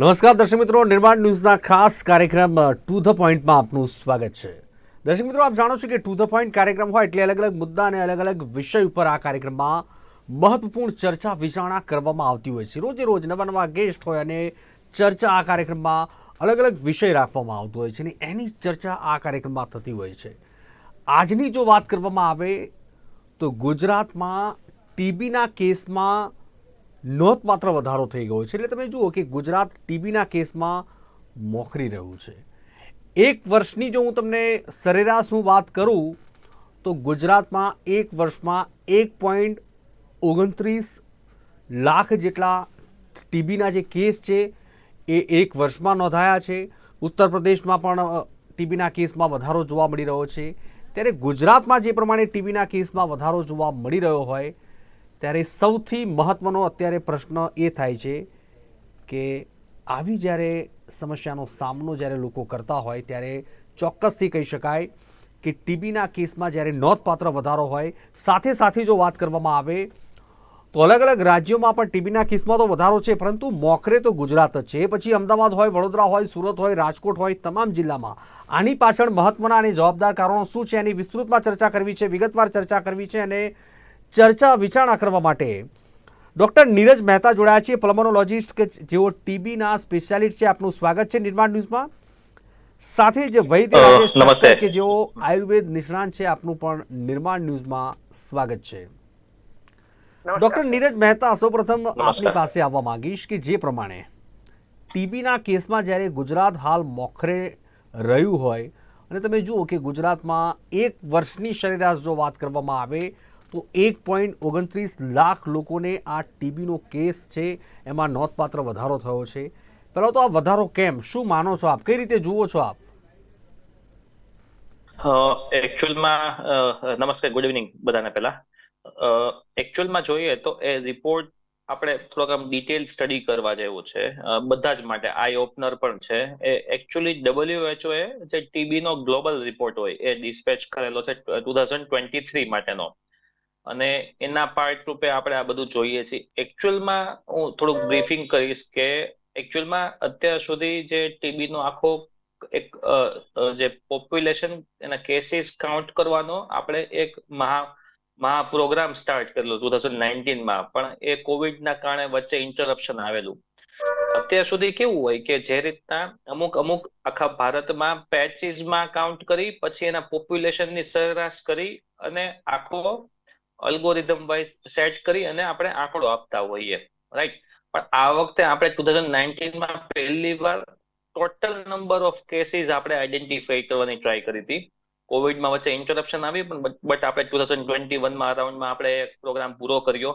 નમસ્કાર, દર્શક મિત્રો. નિર્માણ ન્યૂઝના ખાસ કાર્યક્રમ ટુ ધ પોઈન્ટમાં આપનું સ્વાગત છે. દર્શક મિત્રો, આપ જાણો છો કે ટુ ધ પોઈન્ટ કાર્યક્રમ હોય એટલે અલગ અલગ મુદ્દા અને અલગ અલગ વિષય ઉપર આ કાર્યક્રમમાં મહત્વપૂર્ણ ચર્ચા, વિચારણા કરવામાં આવતી હોય છે. રોજે રોજ નવા નવા ગેસ્ટ હોય અને ચર્ચા આ કાર્યક્રમમાં અલગ અલગ વિષય રાખવામાં આવતો હોય છે અને એની ચર્ચા આ કાર્યક્રમમાં થતી હોય છે. આજની જો વાત કરવામાં આવે તો ગુજરાતમાં ટીબીના કેસમાં નોંધપાત્ર વધારો થઈ ગયો છે. એટલે તમે જુઓ કે ગુજરાત ટીબીના કેસમાં મોખરી રહ્યું છે. એક વર્ષની જો હું તમને સરેરાશ હું વાત કરું, તો ગુજરાતમાં એક વર્ષમાં એક પોઈન્ટ ઓગણત્રીસ લાખ જેટલા ટીબીના જે કેસ છે, એ એક વર્ષમાં નોંધાયા છે. ઉત્તર પ્રદેશમાં પણ ટીબીના કેસમાં વધારો જોવા મળી રહ્યો છે. ત્યારે ગુજરાતમાં જે પ્રમાણે ટીબીના કેસમાં વધારો જોવા મળી રહ્યો હોય ત્યારે સૌથી મહત્ત્વનો અત્યારે પ્રશ્ન એ થાય છે કે આવી જ્યારે સમસ્યાનો સામનો જ્યારે લોકો કરતા હોય ત્યારે ચોક્કસથી કહી શકાય કે ટીબીના કેસમાં જ્યારે નોંધપાત્ર વધારો હોય, સાથે સાથે જો વાત કરવામાં આવે, તો અલગ અલગ રાજ્યોમાં પણ ટીબીના કેસમાં તો વધારો છે, પરંતુ મોખરે તો ગુજરાત જ છે. પછી અમદાવાદ હોય, વડોદરા હોય, સુરત હોય, રાજકોટ હોય, તમામ જિલ્લામાં. આની પાછળ મહત્વના અને જવાબદાર કારણો શું છે એની વિસ્તૃતમાં ચર્ચા કરવી છે, વિગતવાર ચર્ચા કરવી છે અને ચર્ચા વિચારણા કરવા માટે. ડૉક્ટર નીરજ મહેતા જોડાયા છે. પ્લમોનોલોજીસ્ટ કે જેઓ ટીબીના સ્પેશિયાલિસ્ટ છે આપનું સ્વાગત છે નિર્માણ ન્યૂઝમાં. સાથે જે વૈદ્ય નમસ્તે. કે જેઓ આયુર્વેદ નિષ્ણાંત છે આપનું પણ નિર્માણ ન્યૂઝમાં સ્વાગત છે. ડોક્ટર નીરજ મહેતા સૌપ્રથમ આપની પાસે આવવા માંગીશ કે જે પ્રમાણે ટીબીના કેસમાં જ્યારે ગુજરાત હાલ મોખરે રહ્યું હોય અને તમે જુઓ કે ગુજરાતમાં એક વર્ષની સરેરાશ જો વાત કરવામાં આવે તો એક પોઈન્ટ ઓગણત્રીસ લાખ લોકોને આ ટીબીનો કેસ છે, એમાં નોંધપાત્ર વધારો થયો છે. પહેલાં તો આ વધારો કેમ? શું માનો છો આપ? કઈ રીતે જુઓ છો આપ? એકચ્યુઅલમાં નમસ્કાર ગુડ ઇવનિંગ બધાને પહેલા. એકચ્યુઅલમાં જોઈએ તો એ રિપોર્ટ આપણે થોડોક આમ ડિટેલ સ્ટડી કરવા જેવું છે. બધા જ માટે આઈ ઓપનર પણ છે. એ એકચ્યુઅલી ડબલ્યુએચઓ એ જે ટીબી નો ગ્લોબલ રિપોર્ટ હોય, એ ડિસ્પેચ કરેલો છે ટુ થાઉઝન્ડ ટ્વેન્ટી થ્રી માટેનો. અને એના પાર્ટ રૂપે આપણે આ બધું જોઈએ છીએ. એકચ્યુઅલમાં હું થોડુંક બ્રીફિંગ કરીશ કે એકચ્યુઅલમાં અત્યાર સુધી જે ટીબી નો આખો એક જે પોપ્યુલેશન એના કેસીસ કાઉન્ટ કરવાનો આપણે એક મહા મહા પ્રોગ્રામ સ્ટાર્ટ કરેલો ટુ થાઉઝન્ડ નાઇન્ટીનમાં પણ એ કોવિડના કારણે વચ્ચે ઇન્ટરપ્શન આવેલું. અત્યાર સુધી કેવું હોય કે જે રીતના અમુક અમુક આખા ભારતમાં પેચીસમાં કાઉન્ટ કરી, પછી એના પોપ્યુલેશનની સરેરાશ કરી અને આખો અલ્ગોરિધમ વાઇઝ સેટ કરી અને આપણે આંકડો આપતા હોઈએ રાઈટ પણ આ વખતે આપણે ટુ થાઉઝન્ડ નાઇન્ટીનમાં પહેલી વાર ટોટલ નંબર ઓફ કેસીસ આપણે આઈડેન્ટિફાઈ કરવાની ટ્રાય કરી હતી. કોવિડમાં વચ્ચે ઇન્ટરપ્શન આવી, પણ બટ આપણે ટુ થાઉઝન્ડ ટ્વેન્ટી વનમાં અરાઉન્ડમાં આપણે પ્રોગ્રામ પૂરો કર્યો.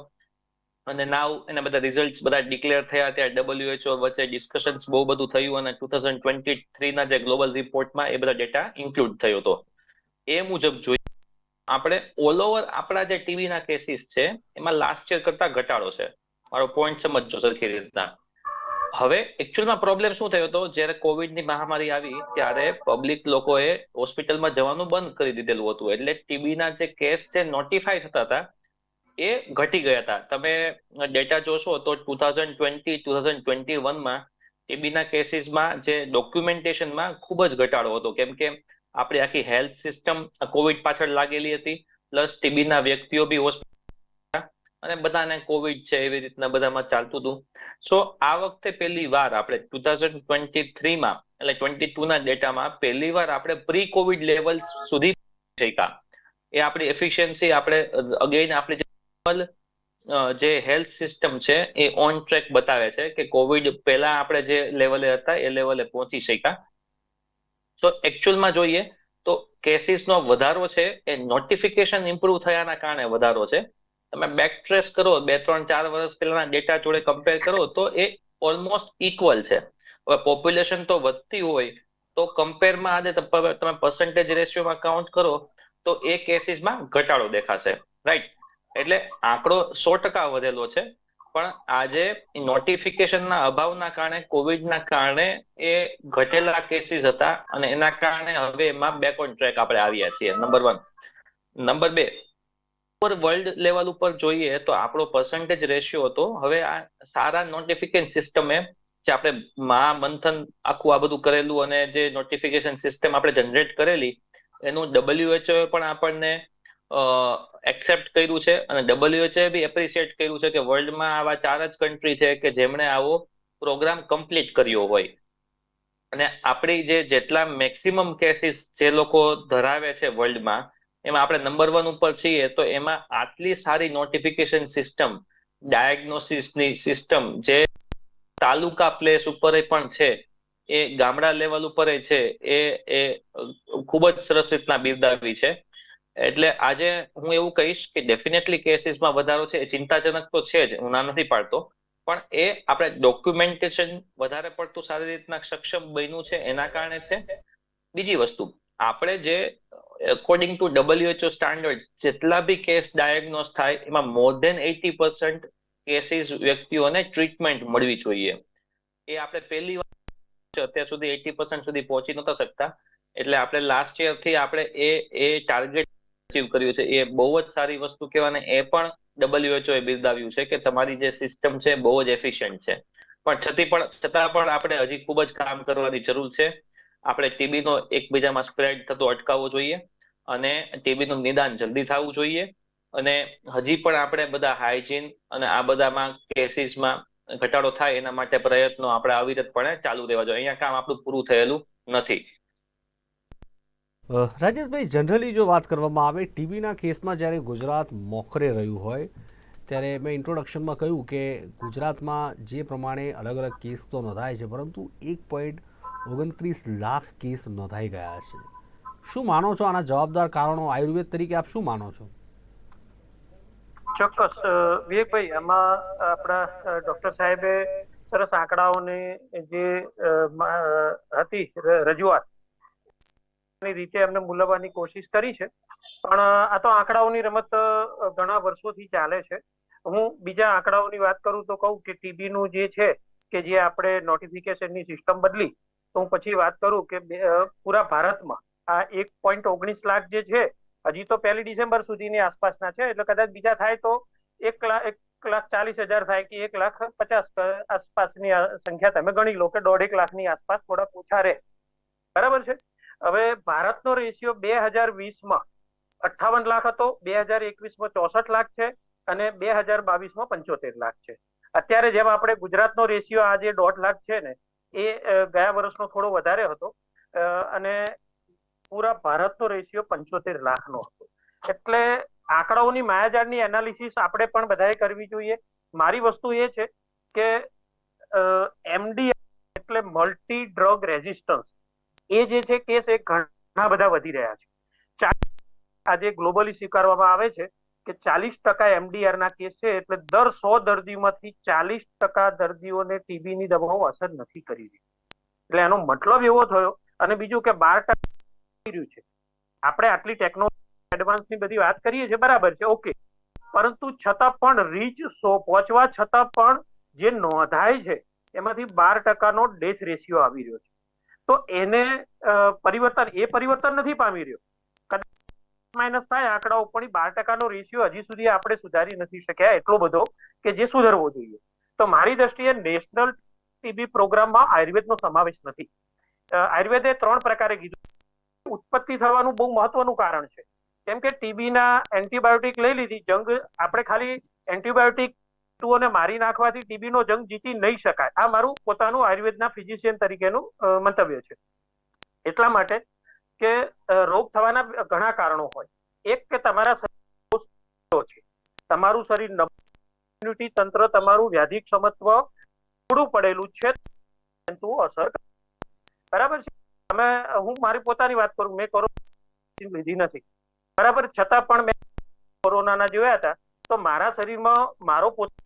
અને નાવ એના બધા રિઝલ્ટ બધા ડિક્લેર થયા, ત્યાં ડબલ્યુએચઓ વચ્ચે ડિસ્કશન્સ બહુ બધું થયું અને ટુ થાઉઝન્ડ ટ્વેન્ટી થ્રીના જે ગ્લોબલ રિપોર્ટમાં એ બધા ડેટા ઇન્ક્લુડ થયો હતો. એ મુજબ જોઈએ આપણે ઓલ ઓવર આપણા જે ટીવીના કેસીસ છે, એમાં લાસ્ટ યર કરતા ઘટાડો છે. મારો પોઈન્ટ સમજજો સરખી રીતના. હવે એકચ્યુઅલમાં પ્રોબ્લેમ શું થયો હતો જ્યારે કોવિડની મહામારી આવી, ત્યારે પબ્લિક લોકોએ હોસ્પિટલમાં જવાનું બંધ કરી દીધેલું હતું. એટલે ટીબીના જે કેસ છે નોટિફાઈ થતા હતા, એ ઘટી ગયા હતા. તમે ડેટા જોશો તો two thousand twenty two thousand twenty વનમાં ટીબીના કેસીસમાં જે ડોક્યુમેન્ટેશનમાં ખૂબ જ ઘટાડો હતો. કેમ કે આપણી આખી હેલ્થ સિસ્ટમ કોવિડ પાછળ લાગેલી હતી. પ્લસ ટીબીના વ્યક્તિઓ બી હોસ્પિટલ અને બધાને કોવિડ છે એવી રીતના બધામાં ચાલતું હતું. સો આ વખતે પહેલી વાર આપણે ટુ થાઉઝન્ડ ટ્વેન્ટી થ્રીમાં એટલે ટ્વેન્ટી ટુ ના ડેટામાં પહેલી વાર આપણે પ્રી કોવિડ લેવલ સુધી શક્યા એ આપણી એફિશિયન્સી આપણે અગેન આપણી જે હેલ્થ સિસ્ટમ છે એ ઓન ટ્રેક બતાવે છે કે કોવિડ પહેલા આપણે જે લેવલે હતા એ લેવલે પહોંચી શક્યા. સો એકચ્યુઅલમાં જોઈએ તો કેસીસનો વધારો છે એ નોટિફિકેશન ઇમ્પ્રુવ થયાના કારણે વધારો છે. તમે બેક ટ્રેસ કરો, બે, ત્રણ, ચાર વર્ષ પહેલાના ડેટા જોડે કમ્પેર કરો તો એ ઓલમોસ્ટ ઇક્વલ છે. હવે પોપ્યુલેશન તો વધતી હોય તો કમ્પેરમાં આજે તમે પર્સન્ટેજ રેશિયોમાં કાઉન્ટ કરો તો એ કેસીસમાં ઘટાડો દેખાશે. રાઈટ એટલે આંકડો સો ટકા વધેલો છે. પણ આજે નોટિફિકેશનના અભાવના કારણે કોવિડના કારણે એ ઘટેલા કેસીસ હતા અને એના કારણે હવે એમાં બેકવર્ડ ટ્રેક આપણે આવ્યા છીએ. નંબર વન નંબર બે. ઉપર વર્લ્ડ લેવલ ઉપર જોઈએ તો આપણો પર્સન્ટેજ રેશિયો હતો. હવે આ સારા નોટિફિકેશન સિસ્ટમે જે આપણે મહામંથન આખું આ બધું કરેલું અને જે નોટિફિકેશન સિસ્ટમ આપણે જનરેટ કરેલી, એનું ડબલ્યુએચઓ પણ આપણને એક્સેપ્ટ કર્યું છે અને ડબલ્યુએચએ બી એપ્રિશિએટ કર્યું છે કે વર્લ્ડમાં આવા ચાર જ કન્ટ્રી છે કે જેમણે આવો પ્રોગ્રામ કમ્પ્લીટ કર્યો હોય. અને આપણી જે જેટલા મેક્સિમમ કેસીસ જે લોકો ધરાવે છે વર્લ્ડમાં એમાં આપણે નંબર વન ઉપર છીએ, તો એમાં આટલી સારી નોટિફિકેશન સિસ્ટમ ડાયગ્નોસિસની સિસ્ટમ જે તાલુકા પ્લેસ ઉપર પણ છે, એ ગામડા લેવલ ઉપર છે, એ એ ખૂબ જ સરસ રીતના બિરદાવી છે. એટલે આજે હું એવું કહીશ કે ડેફિનેટલી કેસીસમાં વધારો છે, એ ચિંતાજનક તો છે જ, હું ના નથી પાડતો. પણ એ આપણે ડોક્યુમેન્ટેશન વધારે પડતું સારી રીતના સક્ષમ બન્યું છે, એના કારણે છે. બીજી વસ્તુ, આપણે જે અકોર્ડિંગ ટુ ડબલ્યુએચઓ સ્ટાન્ડર્ડ જેટલા બી કેસ ડાયગ્નોસ થાય, એમાં more than eighty percent cases વ્યક્તિઓને ટ્રીટમેન્ટ મળવી જોઈએ. એ આપણે પહેલી વાર અત્યાર સુધી એટી પર્સન્ટ સુધી પહોંચી નતા શકતા. એટલે આપણે લાસ્ટ યરથી આપણે એ એ ટાર્ગેટ અચીવ કર્યું છે, એ બહુ જ સારી વસ્તુ કહેવાય એ પણ ડબલ્યુએચઓ એ બિરદાવ્યું છે કે તમારી જે સિસ્ટમ છે બહુ જ એફિશિયન્ટ છે. પણ છતી પણ, છતાં પણ આપણે હજી ખૂબ જ કામ કરવાની જરૂર છે. આપણે ટીબીનો એકબીજામાં સ્પ્રેડ થતો અટકાવવો જોઈએ અને ટીબીનું નિદાન જલ્દી થવું જોઈએ અને હજી પણ આપણે બધા હાઇજીન અને આ બધામાં કેસીસમાં ઘટાડો થાય એના માટે પ્રયત્નો આપણે અવિરતપણે ચાલુ રહેવા જોઈએ. અહીંયા કામ આપણું પૂરું થયેલું નથી. રાજેશભાઈ જનરલી જો વાત કરવામાં આવે ટીબીના કેસમાં જ્યારે ગુજરાત મોખરે રહ્યું હોય, ત્યારે મેં ઇન્ટ્રોડક્શનમાં કહ્યું કે ગુજરાતમાં જે પ્રમાણે અલગ અલગ કેસ તો નોંધાય છે, પરંતુ એક પોઈન્ટ ઓગણત્રીસ લાખ કેસ નોંધાઈ ગયા છે. શું માનો છો? આના જવાબદાર કારણો આયુર્વેદ તરીકે આપ શું માનો છો? ચોક્કસ. વિવેકભાઈ, આમાં આપણા ડોક્ટર સાહેબે સરસ આંકડાઓની જે હતી રજૂઆત રીતે એમને મૂલવવાની કોશિશ કરી છે. પણ આ તો આંકડાઓની રમત ઘણા વર્ષોથી ચાલે છે. હું બીજા આંકડાઓની વાત કરું તો કહું કે ટીબી નું જે છે, કે જે આપણે નોટિફિકેશનની સિસ્ટમ બદલી, તો હું પછી વાત કરું કે પૂરા ભારતમાં આ એક પોઈન્ટ ઓગણીસ લાખ જે છે, હજી તો પહેલી ડિસેમ્બર સુધીની આસપાસના છે, એટલે કદાચ બીજા થાય તો એક લાખ એક લાખ ચાલીસ હજાર થાય કે એક લાખ પચાસ આસપાસની સંખ્યા તમે ગણી લો કે દોઢેક લાખની આસપાસ થોડા ઓછા રહે. બરાબર છે? હવે ભારતનો રેશિયો બે હજાર વીસમાં અઠ્ઠાવન લાખ હતો, બે હજાર એકવીસમાં ચોસઠ લાખ છે અને બે હજાર બાવીસમાં પંચોતેર લાખ છે. અત્યારે જેમ આપણે ગુજરાતનો રેશિયો આજે દોઢ લાખ છે ને, એ ગયા વર્ષનો થોડો વધારે હતો અને પૂરા ભારતનો રેશિયો પંચોતેર લાખનો હતો. એટલે આંકડાઓની માયાજાળની એનાલિસિસ આપણે પણ બધાએ કરવી જોઈએ. મારી વસ્તુ એ છે કે એમડી એટલે મલ્ટી ડ્રગ રેઝિસ્ટન્સ એ જે છે કેસ એ ઘણા બધા વધી રહ્યા છે. આજે ગ્લોબલી સ્વીકારવામાં આવે છે કે ચાલીસ ટકા એમડીઆર ના કેસ છે એટલે દર સો દર્દીમાંથી ચાલીસ ટકા દર્દીઓને ટીબી ની દવાઓ અસર નથી કરી રહી. એટલે એનો મતલબ એવો થયો અને બીજું કે બાર ટકા રહ્યું છે. આપણે આટલી ટેકનોલોજી એડવાન્સની બધી વાત કરીએ છીએ, બરાબર છે, ઓકે. પરંતુ છતાં પણ રીચ સો, પહોંચવા છતાં પણ જે નોંધાય છે, એમાંથી બાર ટકાનો ડેથ રેશિયો આવી રહ્યો છે. તો એને પરિવર્તન, એ પરિવર્તન નથી પામી રહ્યો. કદાચ માઇનસ થાય, આંકડાઓ પણ બાર ટકાનો રેશિયો હજી સુધી આપણે સુધારી નથી શક્યા, એટલો બધો કે જે સુધરવો જોઈએ. તો મારી દ્રષ્ટિએ નેશનલ ટીબી પ્રોગ્રામમાં આયુર્વેદનો સમાવેશ નથી. આયુર્વેદે ત્રણ પ્રકારે કીધું. ઉત્પત્તિ થવાનું બહુ મહત્વનું કારણ છે. કેમ કે ટીબીના એન્ટીબાયોટિક લઈ લીધી, જંગ, આપણે ખાલી એન્ટીબાયોટિક ને મારી નાખવાથી ટીબીનો જંગ જીતી નહીં શકાય. આ મારું પોતાનું આયુર્વેદના ફિઝિશિયન તરીકેનું મંતવ્ય છે. એટલા માટે કે રોગ થવાના ઘણા કારણો હોય. એક કે તમારા શરીર છે. તમારું શરીર ઇમ્યુનિટી તંત્ર તમારું વ્યાધિક ક્ષમત્વ થોડું પડેલું છે. જંતુઓ અસર. બરાબર છે? તમે, હું મારી પોતાની વાત કરું, મેં કોરોના લીધી નથી. બરાબર? છતાં પણ મેં કોરોનાના જોયા હતા. તો મારા શરીરમાં મારો પોતાનું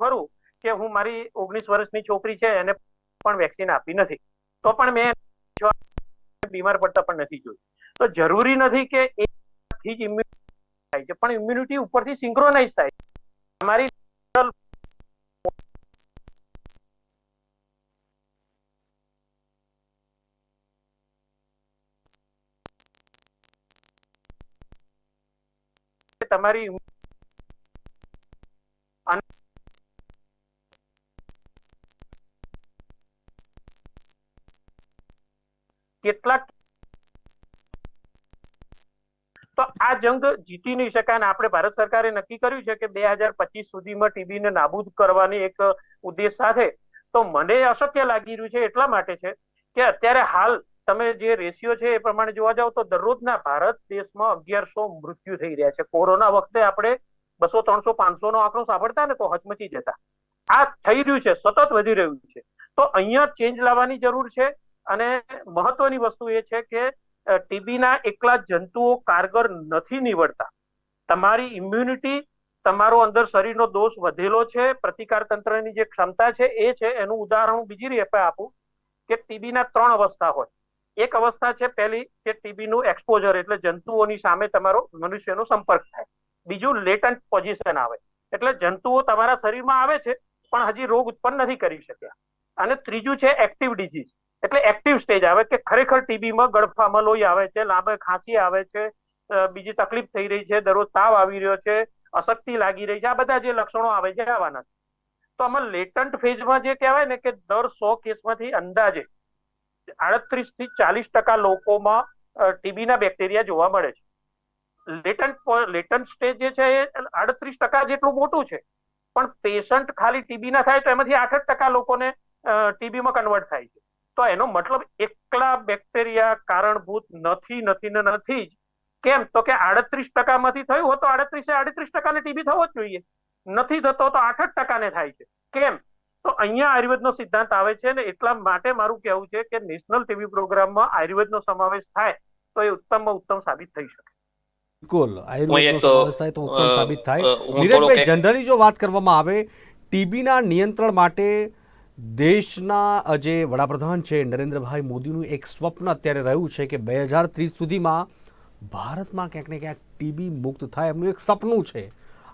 ખરું કે હું મારી ઓગણીસ વર્ષની છોકરી છે, એને પણ વેક્સિન આપી નથી તો પણ મેં બીમાર પડતા પણ નથી જોયું તો જરૂરી નથી કે એથી જ ઇમ્યુનિટી થાય છે, પણ ઇમ્યુનિટી ઉપરથી સિંક્રોનાઇઝ થાય છે. તમારી તમારી કેટલાક તો આ જંગ જીતી નહીં શકાય અને આપણે ભારત સરકારે નક્કી કર્યું છે કે બે હજાર પચીસ સુધીમાં ટીબીને નાબૂદ કરવાની એક ઉદ્દેશ સાથે. તો મને અશક્ય લાગી રહ્યું છે એટલા માટે છે કે અત્યારે હાલ તમે જે રેશિયો છે એ પ્રમાણે જોવા જાવ તો દરરોજના ભારત દેશમાં અગિયારસો મૃત્યુ થઈ રહ્યા છે. કોરોના વખતે આપણે બસો, ત્રણસો પાંચસો નો આંકડો સાંભળતા ને તો હચમચી જતા. આ થઈ રહ્યું છે, સતત વધી રહ્યું છે. તો અહીંયા ચેન્જ લાવવાની જરૂર છે. અને મહત્વની વસ્તુ એ છે કે ટીબીના એકલા જંતુઓ કારગર નથી નીવડતા. તમારી ઇમ્યુનિટી તમારો અંદર શરીરનો દોષ વધેલો છે, પ્રતિકાર તંત્રની જે ક્ષમતા છે એ છે. એનું ઉદાહરણ હું બીજી રીતે આપું કે ટીબીના ત્રણ અવસ્થા હોય. એક અવસ્થા છે પહેલી કે ટીબીનું એક્સપોઝર એટલે જંતુઓની સામે તમારો મનુષ્યનો સંપર્ક થાય. બીજું લેટન્ટ પોઝિશન આવે. એટલે જંતુઓ તમારા શરીરમાં આવે છે, પણ હજી રોગ ઉત્પન્ન નથી કરી શક્યા. અને ત્રીજું છે એક્ટિવ ડિઝીઝ એટલે એક્ટિવ સ્ટેજ આવે કે ખરેખર ટીબીમાં ગળફામાં લોહી આવે છે, લાંબે ખાંસી આવે છે બીજી તકલીફ થઈ રહી છે, દરરોજ તાવ આવી રહ્યો છે, અશક્તિ લાગી રહી છે, આ બધા જે લક્ષણો આવે છે આવવાના તો આમાં લેટન્ટ ફેઝમાં જે કહેવાય ને કે દર સો કેસમાંથી અંદાજે આડત્રીસથી ચાલીસ ટકા લોકોમાં ટીબીના બેક્ટેરિયા જોવા મળે છે. લેટન્ટ લેટન્ટ સ્ટેજ જે છે એ આડત્રીસ ટકા જેટલું મોટું છે, પણ પેશન્ટ ખાલી ટીબી ના થાય તો એમાંથી આઠ ટકા લોકોને ટીબીમાં કન્વર્ટ થાય છે. તો એનો મતલબ એકલા બેક્ટેરિયા કારણભૂત નથી નથી ને નથી જ. કેમ? તો કે આડત્રીસ ટકામાંથી થયું હોય તો આડત્રીસે આડત્રીસ ટકાને ટીબી થવો જ જોઈએ. નથી થતો તો આઠ જ ટકાને થાય છે. કેમ? તો અહીંયા આયુર્વેદનો સિદ્ધાંત આવે છે ને એટલા માટે મારું કહેવું છે કે નેશનલ ટીવી પ્રોગ્રામમાં આયુર્વેદનો સમાવેશ થાય તો એ ઉત્તમમાં ઉત્તમ સાબિત થઈ શકે. બિલકુલ. આયુર્વેદનો સમાવેશ થાય તો ઉત્તમ સાબિત થાય. નીરજભાઈ જનરલી જો વાત કરવામાં આવે ટીબીના નિયંત્રણ માટે દેશના જે વડાપ્રધાન છે, નરેન્દ્રભાઈ મોદીનું એક સ્વપ્ન અત્યારે રહ્યું છે કે બે હજાર ત્રીસ સુધીમાં ભારતમાં ક્યાંક ને ક્યાંક ટીબી મુક્ત થાય એમનું એક સપનું છે.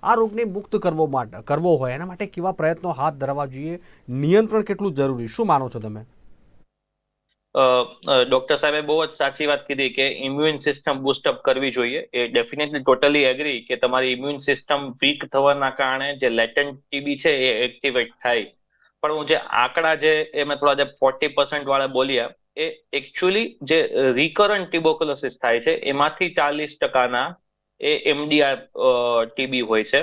આ રોગને મુક્ત કરવો માટે, કરવો હોય, એના માટે કેવા પ્રયત્નો હાથ ધરવા જોઈએ? નિયંત્રણ કેટલું જરૂરી? શું માનો છો તમે? ડોક્ટર સાહેબે બહુ જ સાચી વાત કીધી કે ઇમ્યુન સિસ્ટમ બુસ્ટઅપ કરવી જોઈએ. એ ડેફિનેટલી ટોટલી એગ્રી કે તમારી ઇમ્યુન સિસ્ટમ વીક થવાના કારણે જે લેટન્ટ ટીબી છે એ એક્ટિવેટ થાય. પણ હું જે આંકડા જે એ મેં થોડા જે ફોર્ટી પર્સન્ટ વાળા બોલ્યા, એ એકચ્યુઅલી જે રિકરન્ટ ટિબોક્યુલોસિસ થાય છે, એમાંથી ચાલીસ ટકાના એ એમડીઆર ટીબી હોય છે.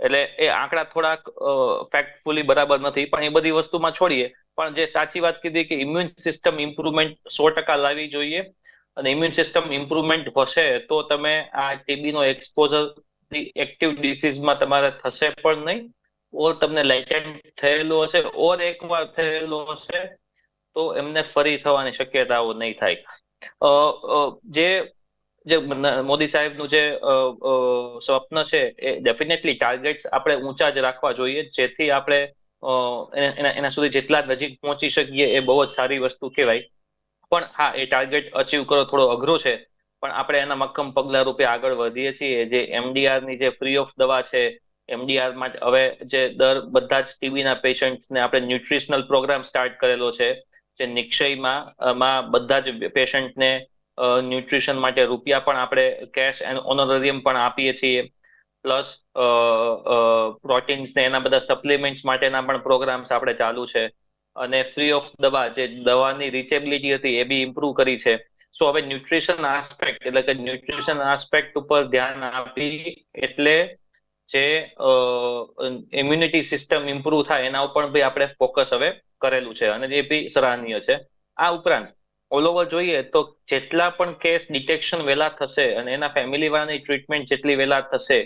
એટલે એ આંકડા થોડાક ફેક્ટફુલી બરાબર નથી, પણ એ બધી વસ્તુમાં છોડીએ. પણ જે સાચી વાત કીધી કે ઇમ્યુન સિસ્ટમ ઇમ્પ્રુવમેન્ટ સો ટકા લાવવી જોઈએ અને ઇમ્યુન સિસ્ટમ ઇમ્પ્રુવમેન્ટ હશે તો તમે આ ટીબીનો એક્સપોઝર એક્ટિવ ડિસીઝમાં તમારે થશે પણ નહીં. ઓર તમને લેટેન્ટ થયેલું હશે, ઓર એકવાર થયેલું હશે, તો એમને ફરી થવાની શક્યતાઓ નહીં થાય. જે જે મોદી સાહેબનું જે સ્વપ્ન છે, એ ડેફિનેટલી ટાર્ગેટ્સ આપણે ઊંચા જ રાખવા જોઈએ, જેથી આપણે એના સુધી જેટલા નજીક પહોંચી શકીએ એ બહુ જ સારી વસ્તુ કહેવાય. પણ હા, એ ટાર્ગેટ અચીવ કરો, થોડો અઘરો છે, પણ આપણે એના મક્કમ પગલા રૂપે આગળ વધીએ છીએ, જે એમડીઆરની જે ફ્રી ઓફ દવા છે એમડીઆર માટે હવે જે દર બધા જ ટીબીના પેશન્ટને આપણે ન્યુટ્રિશનલ પ્રોગ્રામ સ્ટાર્ટ કરેલો છે, જે નિક્ષયમાં માં બધા જ પેશન્ટને ન્યુટ્રિશન માટે રૂપિયા પણ આપણે કેશ એન્ડ ઓનોરરિયમ પણ આપીએ છીએ. પ્લસ પ્રોટીન્સ ને એના બધા સપ્લિમેન્ટ્સ માટેના પણ પ્રોગ્રામ્સ આપણે ચાલુ છે. અને ફ્રી ઓફ દવા, જે દવાની રીચેબિલિટી હતી એ બી ઇમ્પ્રુવ કરી છે. સો હવે ન્યુટ્રિશન આસ્પેક્ટ એટલે કે ન્યુટ્રિશન આસ્પેક્ટ ઉપર ધ્યાન આપી એટલે જે ઇમ્યુનિટી સિસ્ટમ ઇમ્પ્રુવ થાય એના ઉપર બી આપણે ફોકસ હવે કરેલું છે અને એ બી સરાહનીય છે. આ ઉપરાંત, ઓલ ઓવર જોઈએ તો જેટલા પણ કેસ ડિટેક્શન વહેલા થશે અને એના ફેમિલી વાળાની ટ્રીટમેન્ટ જેટલી વહેલા થશે,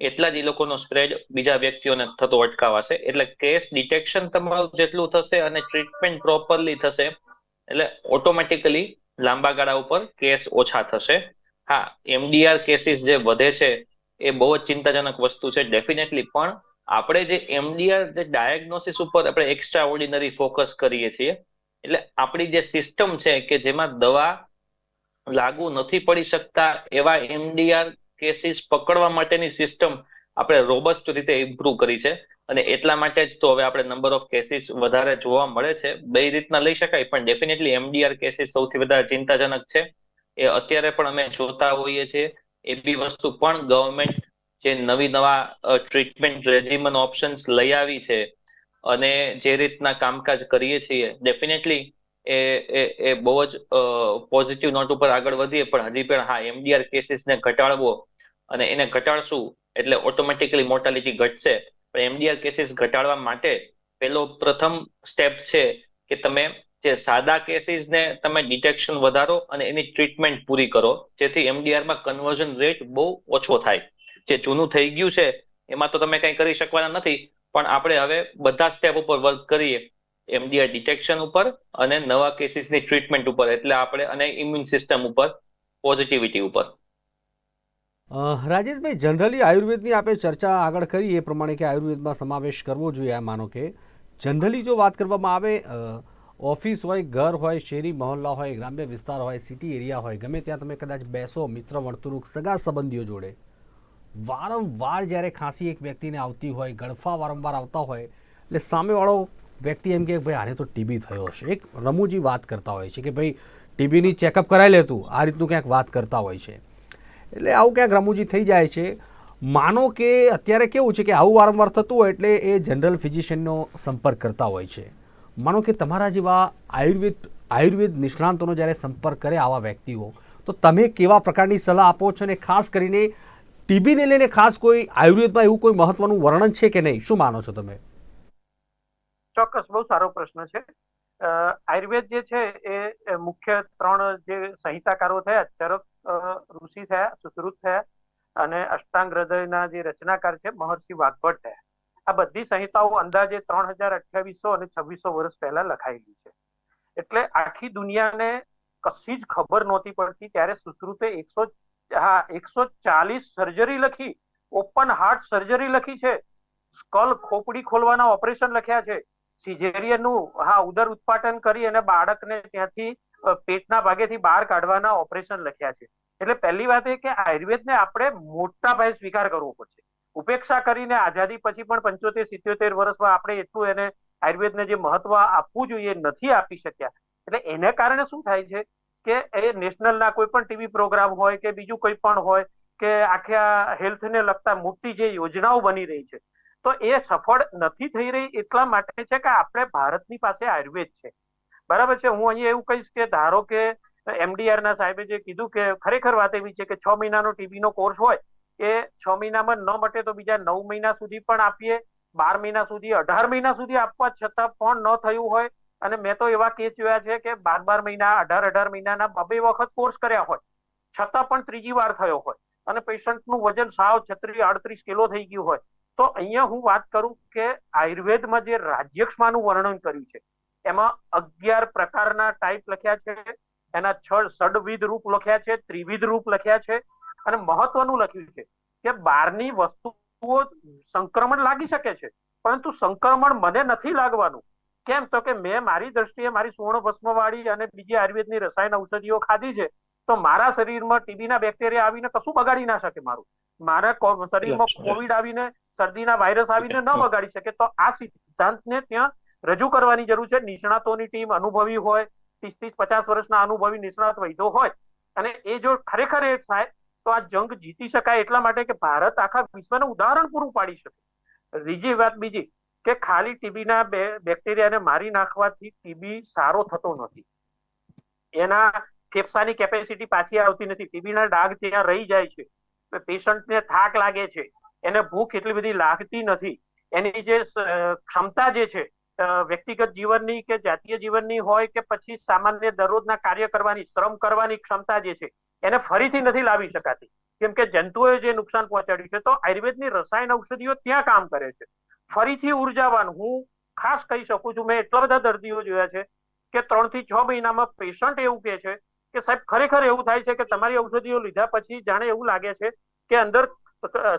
એટલા જ એ લોકોનો સ્પ્રેડ બીજા વ્યક્તિઓને થતો અટકાવાશે. એટલે કેસ ડિટેક્શન તમારું જેટલું થશે અને ટ્રીટમેન્ટ પ્રોપરલી થશે, એટલે ઓટોમેટિકલી લાંબા ગાળા ઉપર કેસ ઓછા થશે. હા એમડીઆર કેસીસ જે વધે છે એ બહુ જ ચિંતાજનક વસ્તુ છે. ડેફિનેટલી પણ આપણે જે એમડીઆર જે ડાયગ્નોસિસ ઉપર આપણે એક્સ્ટ્રા ઓર્ડિનરી ફોકસ કરીએ છીએ, એટલે આપણી જે સિસ્ટમ છે કે જેમાં દવા લાગુ નથી પડી શકતા, એવા એમડીઆર કેસીસ પકડવા માટેની સિસ્ટમ આપણે રોબસ્ટ રીતે ઇમ્પ્રુવ કરી છે. અને એટલા માટે જ તો હવે આપણે નંબર ઓફ કેસીસ વધારે જોવા મળે છે. બે રીતના લઈ શકાય, પણ ડેફિનેટલી એમડીઆર કેસીસ સૌથી વધારે ચિંતાજનક છે. એ અત્યારે પણ અમે જોતા હોઈએ છીએ. એ બી વસ્તુ પણ ગવર્મેન્ટ જે નવી નવા ટ્રીટમેન્ટ રેજીમન ઓપ્શન્સ લઈ આવી છે અને જે રીતના કામકાજ કરીએ છીએ ડેફિનેટલી એ એ એ બહુ જ પોઝિટિવ નોટ ઉપર આગળ વધીએ, પણ હજી પણ હા એમડીઆર કેસીસને ઘટાડવો અને એને ઘટાડશું એટલે ઓટોમેટિકલી મોર્ટાલિટી ઘટશે. પણ એમડીઆર કેસીસ ઘટાડવા માટે પેલો પ્રથમ સ્ટેપ છે કે તમે જે સાદા કેસીસને તમે ડિટેક્શન વધારો અને એની ટ્રીટમેન્ટ પૂરી કરો, જેથી એમડીઆરમાં કન્વર્ઝન રેટ બહુ ઓછો થાય. જે જૂનું થઈ ગયું છે, એમાં તો તમે કંઈ કરી શકવાના નથી, પણ આપણે હવે બધા સ્ટેપ ઉપર વર્ક કરીએ, એમડીઆર ડિટેક્શન ઉપર અને નવા કેસીસની ટ્રીટમેન્ટ ઉપર, એટલે આપણે અને ઇમ્યુન સિસ્ટમ ઉપર, પોઝિટિવિટી ઉપર. રાજેશભાઈ, જનરલી આયુર્વેદની આપણે ચર્ચા આગળ કરી એ પ્રમાણે કે આયુર્વેદમાં સમાવેશ કરવો જોઈએ માનો કે જનરલી જો વાત કરવામાં આવે ઓફિસ હોય, ઘર હોય, શેરી, મહોલ્લા હોય, ગ્રામ્ય વિસ્તાર હોય, સિટી એરિયા હોય, ગમે ત્યાં તમે કદાચ બેસો, મિત્ર વર્તુળુક સગા સંબંધીઓ જોડે, વારંવાર જ્યારે ખાંસી એક વ્યક્તિને આવતી હોય ગળફા વારંવાર આવતા હોય, એટલે સામેવાળો વ્યક્તિ એમ કે ભાઈ, આને તો ટીબી થયો હશે. એક રમૂજી વાત કરતા હોય છે કે ભાઈ, ટીબીની ચેકઅપ કરાવી લેતું આ રીતનું ક્યાંક વાત કરતા હોય છે. એટલે આવું ક્યાંક રમૂજી થઈ જાય છે. માનો કે અત્યારે કેવું છે કે આવું વારંવાર થતું હોય એટલે એ જનરલ ફિઝિશિયનનો સંપર્ક કરતા હોય છે. માનો કે તમારા જેવા આયુર્વેદ આયુર્વેદ નિષ્ણાંતોનો જ્યારે સંપર્ક કરે આવા વ્યક્તિઓ, તો તમે કેવા પ્રકારની સલાહ આપો છો અને ખાસ કરીને ટીબીને લઈને ખાસ કોઈ આયુર્વેદમાં એવું કોઈ મહત્વનું વર્ણન છે કે નહીં? શું માનો છો તમે? ચોક્કસ, બહુ સારો પ્રશ્ન છે. આયુર્વેદ જે છે એ મુખ્ય ત્રણ જે સંહિતાકારો થયા, ચરક ઋષિ થયા, સુશ્રુત થયા અને અષ્ટાંગ હૃદયના જે રચનાકાર છે, મહર્ષિ વાઘભટ થયા. આ બધી સંહિતાઓ અંદાજે ત્રણ હજાર અઠ્યાવીસો અને છવ્વીસો વર્ષ પહેલા લખાયેલી છે. એટલે આખી દુનિયાને કશી જ ખબર નહોતી પડતી ત્યારે સુશ્રુતે એકસો હા, એકસો ચાલીસ સર્જરી લખી ઓપન હાર્ટ સર્જરી લખી છે. સ્કલ ખોપડી ખોલવાના ઓપરેશન લખ્યા છે. સિઝેરિયનનું, હા, ઉદર ઉત્પાટન કરી અને બાળકને ત્યાંથી પેટના ભાગેથી બહાર કાઢવાના ઓપરેશન લખ્યા છે. એટલે પહેલી વાત એ કે આયુર્વેદને આપણે મોટા પાયે સ્વીકાર કરવો પડશે. ઉપેક્ષા કરીને આઝાદી પછી પણ પંચોતેર, સિત્યોતેર વર્ષમાં આપણે એટલું એને આયુર્વેદને જે મહત્વ આપવું જોઈએ નથી આપી શક્યા. એટલે એને કારણે શું થાય છે કે એ નેશનલના કોઈ પણ ટીવી પ્રોગ્રામ હોય કે બીજું કોઈ પણ હોય કે આખા હેલ્થને લગતા મોટી જે યોજનાઓ બની રહી છે, તો એ સફળ નથી થઈ રહી એટલા માટે છે કે આપણે ભારતની પાસે આયુર્વેદ છે. બરાબર છે? હું અહીંયા એવું કહીશ કે ધારો કે એમડીઆર ના સાહેબે જે કીધું કે ખરેખર વાત એવી છે કે છ મહિનાનો ટીબીનો કોર્સ હોય એ છ મહિનામાં ન મટે તો બીજા નવ મહિના સુધી પણ આપીએ, બાર મહિના સુધી, અઢાર મહિના સુધી આપવા છતાં પણ ન થયું હોય. અને મેં તો એવા કેસ જોયા છે કે બાર બાર મહિના, અઢાર અઢાર મહિનાના બબે વખત કોર્સ કર્યા હોય. છતાં પણ ત્રીજી વાર થયો હોય. અને પેશન્ટનું વજન સાવ છત્રીસ આડત્રીસ કિલો થઈ ગયું હોય. તો અહીંયા હું વાત કરું કે આયુર્વેદમાં જે રાજ્યક્ષમાનું વર્ણન કર્યું છે, એમાં અગિયાર પ્રકારના ટાઈપ લખ્યા છે. એના છ ષડવિધ રૂપ લખ્યા છે, ત્રિવિધ રૂપ લખ્યા છે. અને મહત્વનું લખ્યું છે કે બહારની વસ્તુઓ સંક્રમણ લાગી શકે છે. પરંતુ સંક્રમણ મને નથી લાગવાનું. કેમ? તો કે મેં મારી દ્રષ્ટિએ મારી સુવર્ણ ભસ્મવાળી અને બીજી આયુર્વેદની રસાયણ ઔષધિઓ ખાધી છે. તો મારા શરીરમાં ટીબીના બેક્ટેરિયા આવીને કશું બગાડી ના શકે મારું. મારા શરીરમાં કોવિડ આવીને શરદીના વાયરસ આવીને ન બગાડી શકે. તો આ સિદ્ધાંતને ત્યાં રજૂ કરવાની જરૂર છે. નિષ્ણાતોની ટીમ અનુભવી હોય ત્રીસ ત્રીસ પચાસ વર્ષના અનુભવી નિષ્ણાત વૈદ્યો હોય. અને એ જો ખરેખર એ થાય તો આ જંગ જીતી શકાય એટલા માટે કે ભારત આખા વિશ્વને ઉદાહરણ પૂરું પાડી શકે. બીજી વાત બીજી, કે ખાલી ટીબીના બેક્ટેરિયાને મારી નાખવાથી ટીબી સારો થતો નથી. એના ફેફસાની કેપેસિટી પાછી આવતી નથી. ટીબીના ડાઘ ત્યાં રહી જાય છે. પેશન્ટને થાક લાગે છે. એને ભૂખ એટલી બધી લાગતી નથી. એની જે ક્ષમતા જે છે વ્યક્તિગત જીવનની કે જાતીય જીવનની હોય કે પછી સામાન્ય દરરોજના કાર્ય કરવાની, શ્રમ કરવાની ક્ષમતા જે છે એને ફરીથી નથી લાવી શકાતી. કેમ કે જંતુઓએ જે નુકસાન પહોંચાડ્યું છે તો આયુર્વેદની રસાયણ ઔષધિઓ ત્યાં કામ કરે છે. ફરીથી ઉર્જાવાન હું ખાસ કહી શકું છું, મેં એટલા બધા દર્દીઓ જોયા છે કે ત્રણથી છ મહિનામાં પેશન્ટ એવું કહે છે કે સાહેબ, ખરેખર એવું થાય છે કે તમારી ઔષધિઓ લીધા પછી જાણે એવું લાગે છે કે અંદર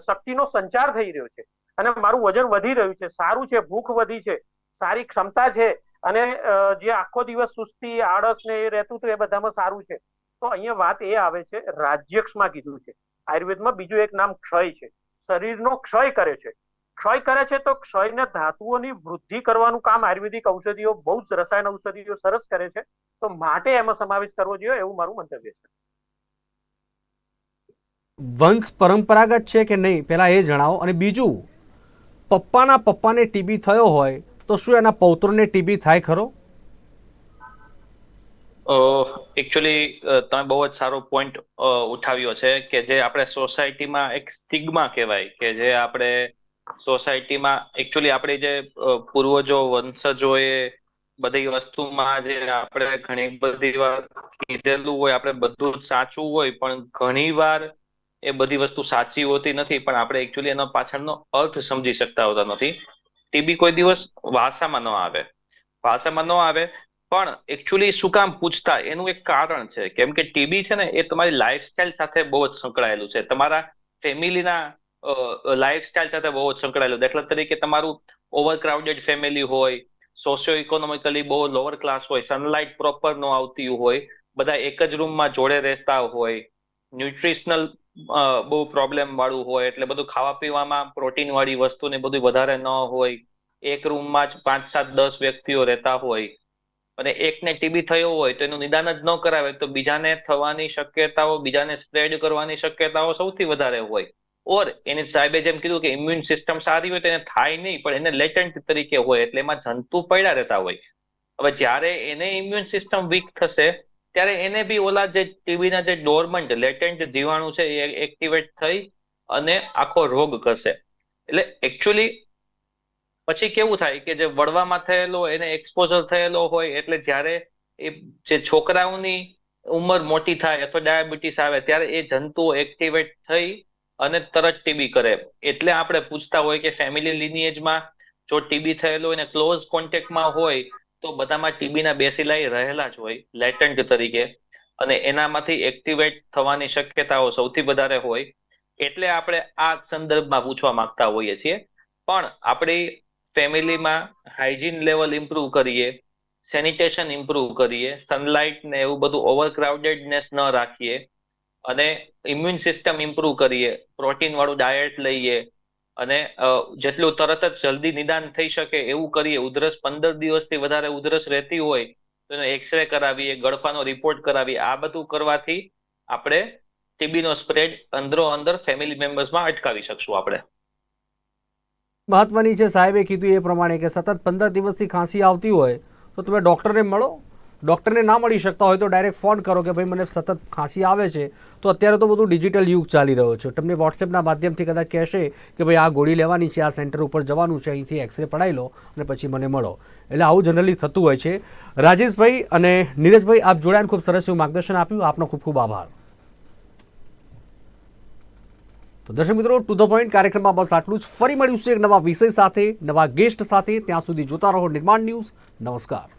શક્તિનો સંચાર થઈ રહ્યો છે અને મારું વજન વધી રહ્યું છે, સારું છે, ભૂખ વધી છે, સારી ક્ષમતા છે અને જે આખો દિવસ સુસ્તી, આળસ ને એ રહેતું હતું એ બધામાં સારું છે. તો અહીંયા વાત એ આવે છે, રાજ્યક્ષમાં કીધું છે. આયુર્વેદમાં બીજું એક નામ ક્ષય છે. શરીરનો ક્ષય કરે છે. ક્ષય કરે છે તો ક્ષયને ધાતુઓની વૃદ્ધિ કરવાનું કામ આયુર્વેદિક ઔષધિઓ, બહુ જ રસાયણ ઔષધિઓ સરસ કરે છે. તો માટે એમાં સમાવેશ કરવો જોઈએ એવું મારું મંતવ્ય છે. વંશ પરંપરાગત છે કે નહીં, પહેલાં એ જણાવો. અને બીજું, પપ્પાના પપ્પાને ટીબી થયો હોય તો શું એના પૌત્રોને ટીબી થાય ખરો? એકચ્યુઅલી તમે બહુ જ સારો પોઈન્ટ ઉઠાવ્યો છે કે જે આપણે સોસાયટીમાં એક સ્ટિગ્મા કહેવાય કે જે આપણે સોસાયટીમાં એકચ્યુઅલી આપણી જે પૂર્વજો, વંશજોએ બધી વસ્તુમાં જે આપણે ઘણી બધી વાર કીધેલું હોય, આપણે બધું જ સાચું હોય, પણ ઘણી વાર એ બધી વસ્તુ સાચી હોતી નથી, પણ આપણે એકચ્યુઅલી એનો પાછળનો અર્થ સમજી શકતા હોતા નથી. ટીબી કોઈ દિવસ વારસામાં ન આવે. વારસામાં ન આવે પણ એકચ્યુઅલી શું કામ પૂછતા? એનું એક કારણ છે. કેમ કે ટીબી છે ને, એ તમારી લાઈફસ્ટાઈલ સાથે બહુ જ સંકળાયેલું છે. તમારા ફેમિલીના લાઈફસ્ટાઈલ સાથે બહુ જ સંકળાયેલું. દાખલા તરીકે તમારું ઓવરક્રાઉડેડ ફેમિલી હોય સોશિયો ઇકોનોમિકલી બહુ લોઅર ક્લાસ હોય સનલાઇટ પ્રોપર ન આવતી હોય, બધા એક જ રૂમમાં જોડે રહેતા હોય ન્યુટ્રિશનલ બહુ પ્રોબ્લેમ વાળું હોય, એટલે બધું ખાવા પીવામાં પ્રોટીન વાળી વસ્તુ ને બધું વધારે ન હોય, એક રૂમમાં જ પાંચ સાત દસ વ્યક્તિઓ રહેતા હોય અને એકને ટીબી થયો હોય તો એનું નિદાન જ ન કરાવે તો બીજાને થવાની શક્યતાઓ, બીજાને સ્પ્રેડ કરવાની શક્યતાઓ સૌથી વધારે હોય. ઓર એની સાહેબે જેમ કીધું કે ઇમ્યુન સિસ્ટમ સારી હોય તો એને થાય નહીં, પણ એને લેટન્ટ તરીકે હોય એટલે એમાં જંતુ પડ્યા રહેતા હોય. હવે જ્યારે એને ઇમ્યુન સિસ્ટમ વીક થશે, ત્યારે એને બી ઓલા જે ટીબીના જે ડોરમન્ટ લેટેન્ટ જીવાણુ છે એ એક્ટિવેટ થઈ અને આખો રોગ કરશે એટલે એકચ્યુઅલી પછી કેવું થાય કે જે વડવામાં થયેલો એને એક્સપોઝર થયેલો હોય, એટલે જ્યારે એ જે છોકરાઓની ઉંમર મોટી થાય અથવા ડાયાબિટીસ આવે, ત્યારે એ જંતુઓ એક્ટિવેટ થઈ અને તરત ટીબી કરે. એટલે આપણે પૂછતા હોય કે ફેમિલી લિનિએજમાં જો ટીબી થયેલો હોય ને ક્લોઝ કોન્ટેક્ટમાં હોય, તો બધામાં ટીબીના બેસિલાઈ રહેલા જ હોય લેટન્ટ તરીકે. અને એનામાંથી એક્ટિવેટ થવાની શક્યતાઓ સૌથી વધારે હોય. એટલે આપણે આ સંદર્ભમાં પૂછવા માંગતા હોઈએ છીએ. પણ આપણી ફેમિલીમાં હાઇજીન લેવલ ઇમ્પ્રુવ કરીએ, સેનિટેશન ઇમ્પ્રુવ કરીએ સનલાઇટ ને એવું બધું ઓવરક્રાઉડેડનેસ ન રાખીએ અને ઇમ્યુન સિસ્ટમ ઇમ્પ્રુવ કરીએ પ્રોટીન વાળું ડાયટ લઈએ અને જેટલું તરત જ જલ્દી નિદાન થઈ શકે એવું કરીએ, ઉધરસ પંદર દિવસથી વધારે ઉધરસ રહેતી હોય તો એનો એક્સરે કરાવીએ ગળફાનો રિપોર્ટ કરાવીએ, આ બધું કરવાથી આપણે ટીબીનો સ્પ્રેડ અંદરો અંદર ફેમિલી મેમ્બર્સમાં અટકાવી શકશું આપણે. મહત્વની છે સાહેબે કીધું એ પ્રમાણે કે સતત પંદર દિવસથી ખાંસી આવતી હોય તો તમે ડૉક્ટરને મળો. ડૉક્ટરને ના મળી શકતા હોય તો ડાયરેક્ટ ફોન કરો કે ભાઈ મને સતત ખાંસી આવે છે. તો અત્યારે તો બધું ડિજિટલ યુગ ચાલી રહ્યો છે. તમને વોટ્સએપના માધ્યમથી કદાચ કહેશે કે ભાઈ આ ગોળી લેવાની છે, આ સેન્ટર ઉપર જવાનું છે, અહીંથી એક્સરે પડાવી લો અને પછી મને મળો. એટલે આવું જનરલી થતું હોય છે. રાજેશભાઈ અને નીરજભાઈ, આપ જોડાણ ખૂબ સરસ એવું માર્ગદર્શન આપ્યું. આપનો ખૂબ ખૂબ આભાર. તો દર્શક મિત્રો ટુ ધ પોઈન્ટ કાર્યક્રમમાં બસ આટલું જ. ફરી મળ્યું છે એક નવા વિષય સાથે, નવા ગેસ્ટ સાથે. ત્યાં સુધી જોતા રહો નિર્માણ ન્યૂઝ. નમસ્કાર.